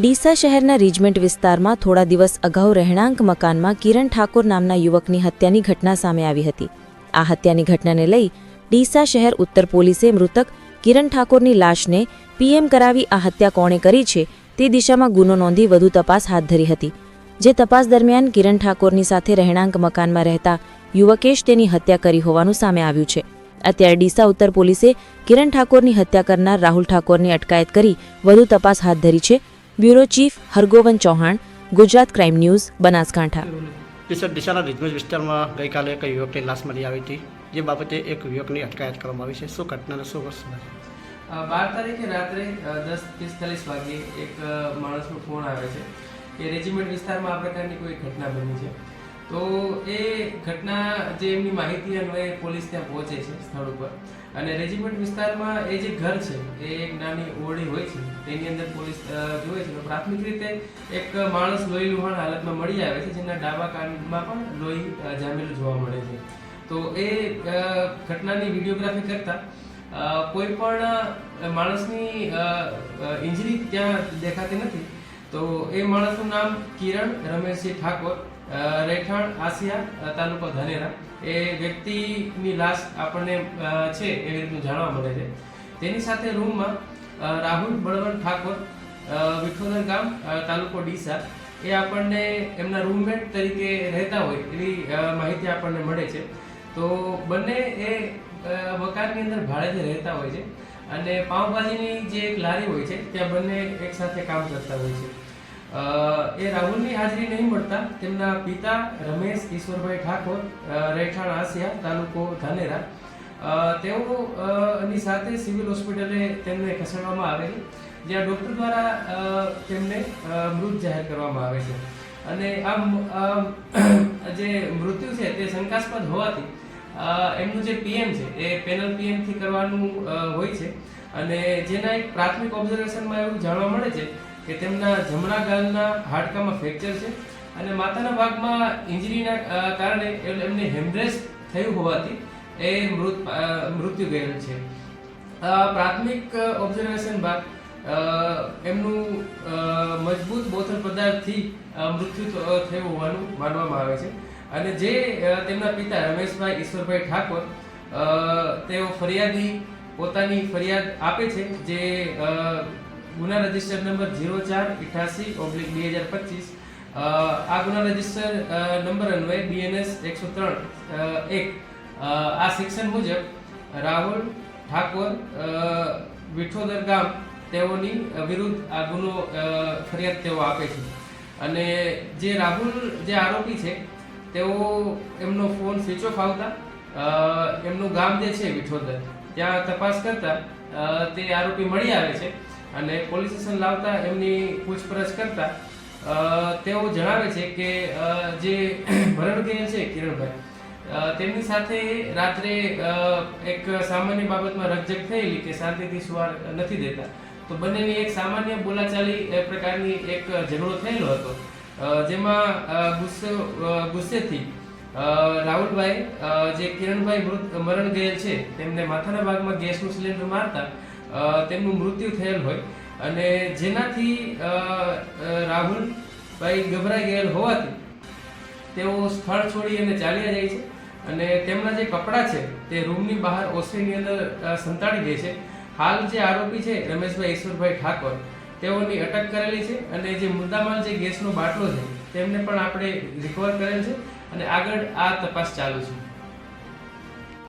ડીસા શહેરના રીજમેન્ટ વિસ્તારમાં થોડા દિવસ અગાઉ રહેણાંક મકાનમાં કિરણ ઠાકોર નામના યુવકની હત્યાની ઘટના સામે આવી હતી. આ હત્યાની ઘટનાને લઈ ડીસા શહેર ઉત્તર પોલીસે મૃતક કિરણ ઠાકોરની લાશને પીએમ કરાવી આ હત્યા કોણે કરી છે તે દિશામાં ગુનો નોંધી વધુ તપાસ હાથ ધરી હતી. જે તપાસ દરમિયાન કિરણ ઠાકોરની સાથે રહેણાંક મકાનમાં રહેતા યુવકેશ તેની હત્યા કરી હોવાનું સામે આવ્યું છે. અત્યારે ડીસા ઉત્તર પોલીસે કિરણ ઠાકોરની હત્યા કરનાર રાહુલ ઠાકોરની અટકાયત કરી વધુ તપાસ હાથ ધરી છે bureau chief Hargovan Chauhan Gujarat crime news Banaskantha. Deesa દિશાના રિજમેન્ટ વિસ્તારમાં ગઈકાલે એક યુવકની લાશ મળી આવી હતી. જે બાબતે એક યુવકની અટકાયત કરવામાં આવી છે. શું ઘટનાને શું વર્ષ બાર તારીખે રાત્રે દસ પિસ્તાલીસ વાગે એક માણસનો ફોન આવે છે કે રેજિમેન્ટ વિસ્તારમાં આ પ્રકારની કોઈ ઘટના બની છે. તો એ ઘટના જે એમની માહિતી અન્વયે પોલીસ ત્યાં પહોંચે છે સ્થળ ઉપર. અને રેજિમેન્ટ વિસ્તારમાં એ જે ઘર છે, એ એક નાની ઓરડી હોય છે, તેની અંદર પોલીસ જોવે છે. પ્રાથમિક રીતે એક માણસ લોહી લુહાણ હાલતમાં મળી આવે છે, જેના ડાબા કાનમાં પણ લોહી જામેલું જોવા મળે છે. તો એ ઘટનાની વિડીયોગ્રાફી કરતા કોઈ પણ માણસની ઇન્જરી ત્યાં દેખાતી નથી. તો એ માણસનું નામ કિરણ રમેશજી ઠાકોર રહેઠાણ આસિયા તાલુકો ધાનેરા. એ વ્યક્તિની લાશ આપણને છે એવી રીતનું જાણવા મળે છે. તેની સાથે રૂમમાં રાહુલ બળવંત ઠાકોર વિઠોદર ગામ તાલુકો ડીસા. એ આપણને એમના રૂમમેટ તરીકે રહેતા હોય એવી માહિતી આપણને મળે છે. તો બંને એ મકાનની અંદર ભાડેથી રહેતા હોય છે અને પાઉંભાજીની જે એક લારી હોય છે, ત્યાં બંને એક સાથે કામ કરતા હોય છે. એ રાહુલની હાજરી નહીં મળતા, તેમના પિતા રમેશ ઈશ્વરભાઈ ઠાકોર રહેઠાણ આસિયા તાલુકો ધાનેરા. તેઓની સાથે સિવિલ હોસ્પિટલે તેમને ખસેડવામાં આવેલી, જ્યાં ડૉક્ટર દ્વારા તેમને મૃત જાહેર કરવામાં આવે છે. અને આ, જે મૃત્યુ છે તે શંકાસ્પદ હોવાથી એમનું જે પીએમ છે, એ પેનલ પીએમથી કરવાનું હોય છે. અને જેના એક પ્રાથમિક ઓબ્ઝર્વેશનમાં એવું જાણવા મળે છે કે તેમના જમણા ગાલના હાડકામાં ફ્રેક્ચર છે અને માથાના ભાગમાં ઇન્જરીના કારણે એમ- એમને હેમરેજ થયું હોવાથી એ મૃત મૃત્યુ ગયેલ છે. પ્રાથમિક ઓબ્ઝર્વેશન બાદ એમનું મજબૂત બોથલ પદાર્થથી મૃત્યુ થયું હોવાનું માનવામાં આવે છે. અને જે તેમના પિતા રમેશભાઈ ઈશ્વરભાઈ ઠાકોર તેઓ ફરિયાદી, પોતાની ફરિયાદ આપે છે જે ગુના રજિસ્ટર નંબર ઝીરો ચાર અઠાસી ઓબ્લિક બે હજાર પચીસ આ ગુના રજિસ્ટર નંબર અન્વયે બીએનએસ એકસો ત્રણ એક આ સેક્શન મુજબ રાહુલ ઠાકોર વિઠોદર ગામ તેઓની વિરુદ્ધ આ ગુનો ફરિયાદ તેઓ આપે છે. અને જે રાહુલ જે આરોપી છે તેઓ એમનો ફોન સ્વિચ ઓફ આવતા એમનું ગામ જે છે વિઠોદર, ત્યાં તપાસ કરતા તે આરોપી મળી આવે છે અને પોલીસ સ્ટેશન લાવતા એમની પૂછપરછ કરતા તેઓ જણાવે છે કે જે મરણ છે કિરણભાઈ તેમની સાથે રાત્રે એક સામાન્ય બાબતમાં રકઝક થયેલી કે શાંતિથી સુવા નથી દેતા. તો બંનેની એક સામાન્ય બોલાચાલી એ પ્રકારની એક ઝઘડો થયેલો હતો. જેમાં ગુસ્સે ગુસ્સેથી રાહુલભાઈ જે કિરણભાઈ મૃત, મરણ ગયેલ છે, તેમને માથાના ભાગમાં ગેસનું સિલિન્ડર મારતા તેમનું મૃત્યુ થયેલ હોય. અને જેનાથી રાહુલભાઈ ગભરાઈ ગયેલ હોવાથી, તેઓ સ્થળ છોડી અને ચાલ્યા જાય છે. અને તેમના જે કપડાં છે, તે રૂમની બહાર ઓસરીની અંદર સંતાડી દે છે. હાલ જે આરોપી છે, રમેશભાઈ ઈશ્વરભાઈ ઠાકોર તેઓની અટક કરેલી છે અને જે મુદ્દામાલ જે ગેસનો બાટલો છે તેમને પણ આપણે રિકવર કરેલ છે અને આગળ આ તપાસ ચાલુ છે.